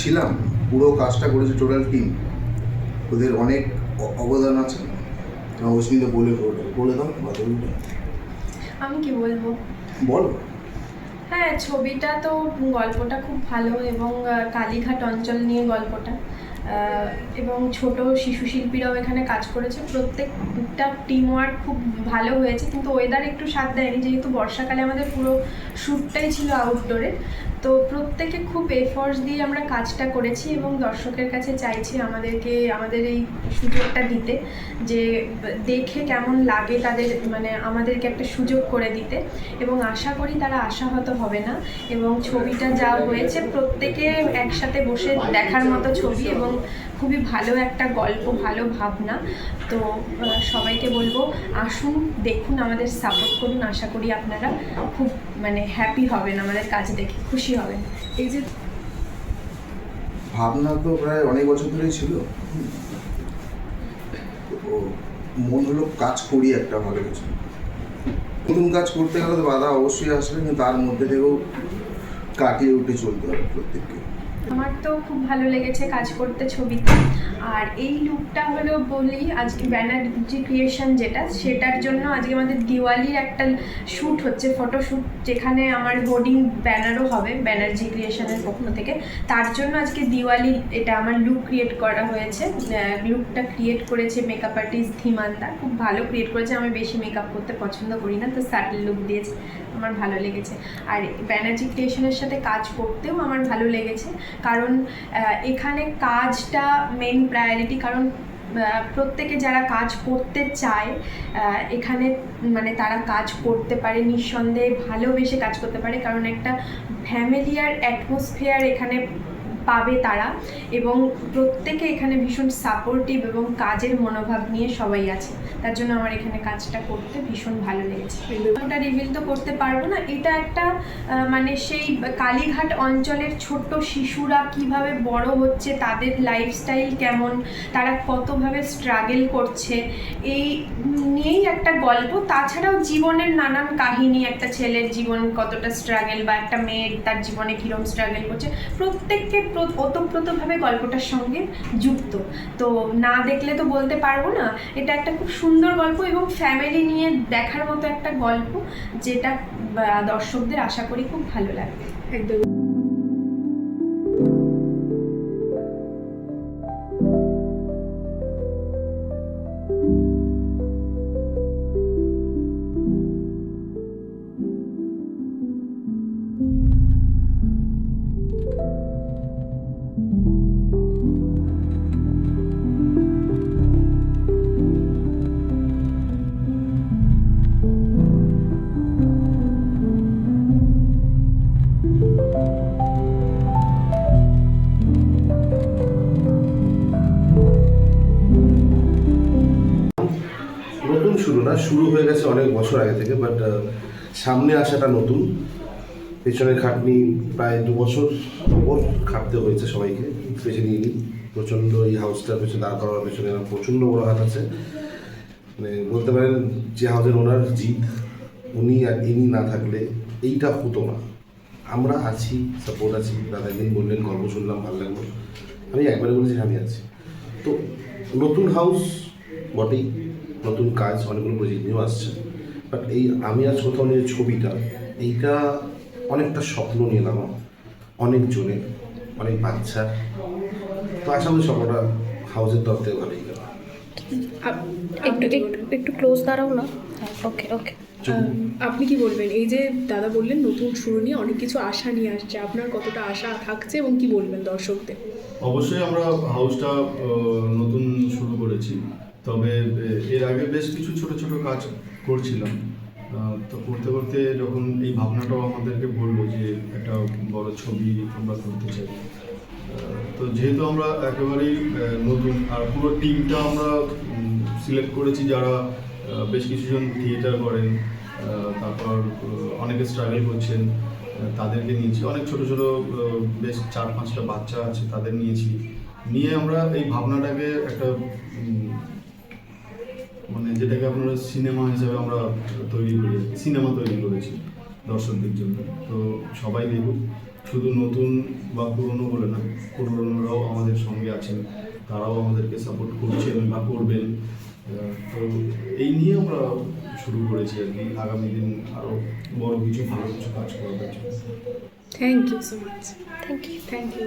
ছিলাম পুরো কাজটা করেছে টোটাল টিম ওদের অনেক অবদান আছে। অস্মিতা বলে বলে বলে দাও বাদলটা আমি কি বলব? বলো। হ্যাঁ ছবিটা তো গল্পটা খুব ভালো এবং কালীঘাট অঞ্চল নিয়ে গল্পটা। এবং ছোট শিশু শিল্পীরাও এখানে কাজ করেছে। প্রত্যেকটা টিম ওয়ার্ক খুব ভালো হয়েছে কিন্তু ওয়েদার একটু সাথ দেয়নি যেহেতু বর্ষাকালে আমাদের পুরো শ্যুটটাই ছিল আউটডোরে তো প্রত্যেকে খুব এফোর্টস দিয়ে আমরা কাজটা করেছি এবং দর্শকের কাছে চাইছি আমাদেরকে, আমাদের এই সুযোগটা দিতে যে দেখে কেমন লাগে তাদের মানে আমাদেরকে একটা সুযোগ করে দিতে। এবং আশা করি তারা আশাহত হবে না এবং ছবিটা যা হয়েছে প্রত্যেকে একসাথে বসে দেখার মতো ছবি এবং খুবই ভালো একটা গল্প, ভালো ভাবনা। তো সবাইকে বলব আসুন, দেখুন, আমাদের সাপোর্ট করুন। আশা করি আপনারা খুব মানে হ্যাপি হবেন আমাদের কাজ দেখে খুশি হবেন। এই যে ভাবনা তো প্রায় অনেক বছর ধরেই ছিল। মন হলো কাজ করি একটা ভালো কিছু। নতুন কাজ করতে গেলে তো বাধা অবশ্যই আসবে কিন্তু তার মধ্যে থেকেও কাটিয়ে উঠে চলতে হবে প্রত্যেককে। আমার তো খুব ভালো লেগেছে কাজ করতে ছবিতে। আর এই লুকটা হলো বলি আজকে ব্যানার্জি ক্রিয়েশন যেটা, সেটার জন্য আজকে আমাদের দিওয়ালির একটা শ্যুট হচ্ছে ফটো শ্যুট যেখানে আমার হোর্ডিং ব্যানারও হবে ব্যানার্জি ক্রিয়েশনের পক্ষ থেকে। তার জন্য আজকে দিওয়ালি, এটা আমার লুক ক্রিয়েট করা হয়েছে। লুকটা ক্রিয়েট করেছে মেকআপ আর্টিস্ট ধীমান্তা খুব ভালো ক্রিয়েট করেছে, আমি বেশি মেকআপ করতে পছন্দ করি না, তো স্যাটেল লুক দিয়েছে, আমার ভালো লেগেছে। আর ব্যানার্জি ক্রিয়েশনের সাথে কাজ করতেও আমার ভালো লেগেছে, কারণ এখানে কাজটা মেন প্রায়োরিটি কারণ প্রত্যেকে যারা কাজ করতে চায় এখানে মানে তারা কাজ করতে পারে, নিঃসন্দেহে ভালোবেসে কাজ করতে পারে, কারণ একটা ফ্যামিলিয়ার অ্যাটমসফিয়ার এখানে পাবে তারা এবং প্রত্যেকে এখানে ভীষণ সাপোর্টিভ এবং কাজের মনোভাব নিয়ে সবাই আছে। তার জন্য আমার এখানে কাজটা করতে ভীষণ ভালো লেগেছে। ওটা রিভিল তো করতে পারব না এটা একটা মানে সেই কালীঘাট অঞ্চলের ছোট্ট শিশুরা কীভাবে বড় হচ্ছে তাদের লাইফস্টাইল কেমন তারা কতভাবে স্ট্রাগেল করছে এই নিয়েই একটা গল্প। তাছাড়াও জীবনের নানান কাহিনী একটা ছেলের জীবন কতটা স্ট্রাগেল বা একটা মেয়ের তার জীবনে কীরকম স্ট্রাগেল করছে প্রত্যেককে প্র- ওতপ্রোতভাবে গল্পটার সঙ্গে যুক্ত। তো না দেখলে তো বলতে পারব না, এটা একটা খুব সুন্দর গল্প এবং ফ্যামিলি নিয়ে দেখার মতো একটা গল্প, যেটা দর্শকদের আশা করি খুব ভালো লাগবে। একদম। শুরু হয়ে গেছে অনেক বছর আগে থেকে বাট সামনে আসাটা নতুন। পেছনের খাটনি প্রায় দু বছর ওপর খাটতে হয়েছে সবাইকে স্পেশালি প্রচণ্ড এই হাউসটার পেছনে দাঁড় করার পেছনে প্রচণ্ড বড় হাত আছে। মানে বলতে পারেন, যে হাউসের ওনার জিৎ, উনি আর ইনি না থাকলে এইটা হতো না। আমরা আছি সাপোর্ট আছি দাদা একদিন বললেন, গল্প শুনলাম, ভালো লাগল। আমি একবারে বলেছি আমি আছি। তো নতুন হাউস বটেই। নতুন কাজ অনেকগুলো প্রজেক্ট নিয়েও আসছে। বাট এই আমি আজ কোথাও নিয়ে ছবিটা এইটা অনেকটা স্বপ্ন নিলাম অনেক জনের অনেক বাচ্চার তো আশা করি সবটা হাউসের তরফ থেকে ভালোই গেল। একটু একটু ক্লোজ দাঁড়াও না। ওকে ওকে আপনি কি বলবেন? এই যে দাদা বললেন নতুন শুরু নিয়ে অনেক কিছু আশা নিয়ে আসছে। আপনার কতটা আশা থাকছে এবং কি বলবেন দর্শকদের? অবশ্যই আমরা হাউসটা নতুন শুরু করেছি। তবে এর আগে বেশ কিছু ছোট ছোট কাজ করছিলাম। তো করতে করতে যখন এই ভাবনাটাও আমাদেরকে বলল যে, একটা বড় ছবি আমরা করতে চাই। তো যেহেতু আমরা একেবারেই নতুন, আর পুরো টিমটা আমরা সিলেক্ট করেছি যারা বেশ কিছুজন থিয়েটার করেন তারপর অনেকে স্ট্রাগল করছেন তাদেরকে নিয়েছি। অনেক ছোট ছোট বেশ চার, পাঁচটা বাচ্চা আছে তাদের নিয়েছি। নিয়ে আমরা এই ভাবনাটাকে একটা মানে যেটাকে আপনারা সিনেমা হিসাবে আমরা তৈরি করি সিনেমা তৈরি করেছি দর্শকদের জন্য। তো সবাই দেখুক শুধু নতুন বা পুরনো বলে না পুরনোরাও আমাদের সঙ্গে আছেন তারাও আমাদেরকে সাপোর্ট করছেন বা করবেন। তো এই নিয়ে আমরা শুরু করেছি আর কি। আগামী দিন আরও বড় কিছু ভালো কিছু কাজ করার জন্য। Thank you so much thank you thank you